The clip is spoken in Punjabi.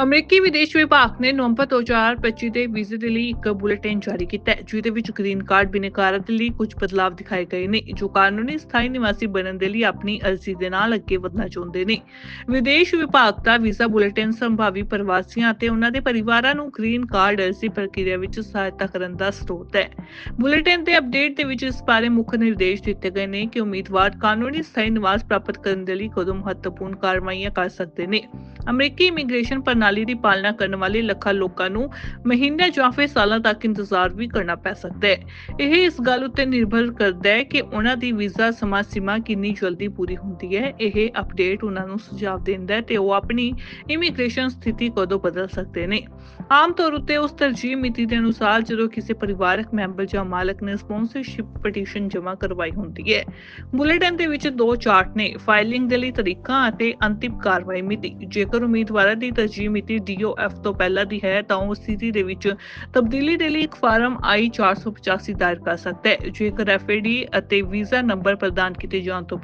ਅਮਰੀਕੀ ਵਿਦੇਸ਼ ਵਿਭਾਗ ਨੇ ਨਵੰਬਰ 2025 ਦੇ ਵੀਜ਼ੇ ਦੇ ਲਈ ਇੱਕ ਬੁਲੇਟਿਨ ਜਾਰੀ ਕੀਤਾ ਹੈ, ਜਿਹਦੇ ਵਿੱਚ ਗ੍ਰੀਨ ਕਾਰਡ ਬਿਨੇਕਾਰਾਂ ਦੇ ਲਈ ਕੁਝ ਬਦਲਾਅ ਦਿਖਾਏ ਗਏ ਨੇ, ਜੋ ਕਾਨੂੰਨੀ ਸਥਾਈ ਨਿਵਾਸੀ ਬਣਨ ਦੇ ਲਈ ਆਪਣੀ ਅਰਜ਼ੀ ਦੇ ਨਾਲ ਅੱਗੇ ਵਧਣਾ ਚਾਹੁੰਦੇ ਨੇ। ਵਿਦੇਸ਼ ਵਿਭਾਗ ਦਾ ਵੀਜ਼ਾ ਬੁਲੇਟਿਨ ਸੰਭਾਵੀ ਪ੍ਰਵਾਸੀਆਂ ਅਤੇ ਉਹਨਾਂ ਦੇ ਪਰਿਵਾਰਾਂ ਨੂੰ ਗ੍ਰੀਨ ਕਾਰਡ ਅਰਜ਼ੀ ਪ੍ਰਕਿਰਿਆ ਵਿੱਚ ਸਹਾਇਤਾ ਕਰਨ ਦਾ ਸਰੋਤ ਹੈ। ਬੁਲੇਟਿਨ ਦੇ ਅਪਡੇਟ ਦੇ ਵਿੱਚ ਇਸ ਬਾਰੇ ਮੁੱਖ ਨਿਰਦੇਸ਼ ਦਿੱਤੇ ਗਏ ਨੇ ਕਿ ਉਮੀਦਵਾਰ ਕਾਨੂੰਨੀ ਸਥਾਈ ਨਿਵਾਸ ਪ੍ਰਾਪਤ ਕਰਨ ਦੇ ਲਈ ਕਦੋਂ ਮਹੱਤਵਪੂਰਨ ਕਾਰਵਾਈਆਂ ਕਰ ਸਕਦੇ ਨੇ। ਅਮਰੀਕੀ ਇਮੀਗ੍ਰੇਸ਼ਨ ਪ੍ਰਣਾਲੀ ਦੀ ਪਾਲਣਾ ਕਰਨ ਵਾਲੇ ਲੱਖਾਂ ਲੋਕਾਂ ਨੂੰ ਮਹੀਨਿਆਂ ਜਾਂ ਫਿਰ ਸਾਲਾਂ ਤੱਕ ਇੰਤਜ਼ਾਰ ਵੀ ਕਰਨਾ ਪੈ ਸਕਦਾ ਹੈ। ਇਹ ਇਸ ਗੱਲ ਉੱਤੇ ਨਿਰਭਰ ਕਰਦਾ ਹੈ ਕਿ ਉਹਨਾਂ ਦੀ ਵੀਜ਼ਾ ਸਮਾਂ ਸੀਮਾ ਕਿੰਨੀ ਜਲਦੀ ਪੂਰੀ ਹੁੰਦੀ ਹੈ, ਇਹ ਅਪਡੇਟ ਉਹਨਾਂ ਨੂੰ ਸੁਝਾਅ ਦਿੰਦਾ ਹੈ ਤੇ ਉਹ ਆਪਣੀ ਇਮੀਗ੍ਰੇਸ਼ਨ ਸਥਿਤੀ ਕਦੋਂ ਬਦਲ ਸਕਦੇ ਨੇ। ਆਮ ਤੌਰ ਉੱਤੇ ਉਸ ਤਰਜੀਹ ਮਿਤੀ ਦੇ ਅਨੁਸਾਰ ਜਦੋਂ ਕਿਸੇ ਪਰਿਵਾਰਕ ਮੈਂਬਰ ਜਾਂ ਮਾਲਕ ਨੇ ਸਪਾਂਸਰਸ਼ਿਪ ਪਟੀਸ਼ਨ ਜਮ੍ਹਾਂ ਕਰਵਾਈ ਹੁੰਦੀ ਹੈ, ਬੁਲੇਟਿਨ ਦੇ ਵਿੱਚ ਦੋ ਚਾਰਟ ਨੇ, ਫਾਈਲਿੰਗ ਦੇ ਲਈ ਤਰੀਕਾ ਅਤੇ ਅੰਤਿਮ ਕਾਰਵਾਈ ਮਿਤੀ। ਜੇਕਰ ਉਮੀਦਵਾਰਾਂ ਦੀ ਤਰਜੀਹ ਮਿਤੀ DOF ਤੋਂ ਪਹਿਲਾਂ ਦੀ ਹੈ, ਤਾਂ ਉਹ ਸਥਿਤੀ ਦੇ ਵਿੱਚ ਤਬਦੀਲੀ ਦੇ ਲਈ ਇੱਕ ਫਾਰਮ I 485 ਦਾਇਰ ਕਰ ਸਕਦਾ ਹੈ। ਜੇਕਰ FAD ਅਤੇ ਵੀਜ਼ਾ ਨੰਬਰ ਪ੍ਰਦਾਨ ਕੀਤੇ ਜਾਣ ਤੋਂ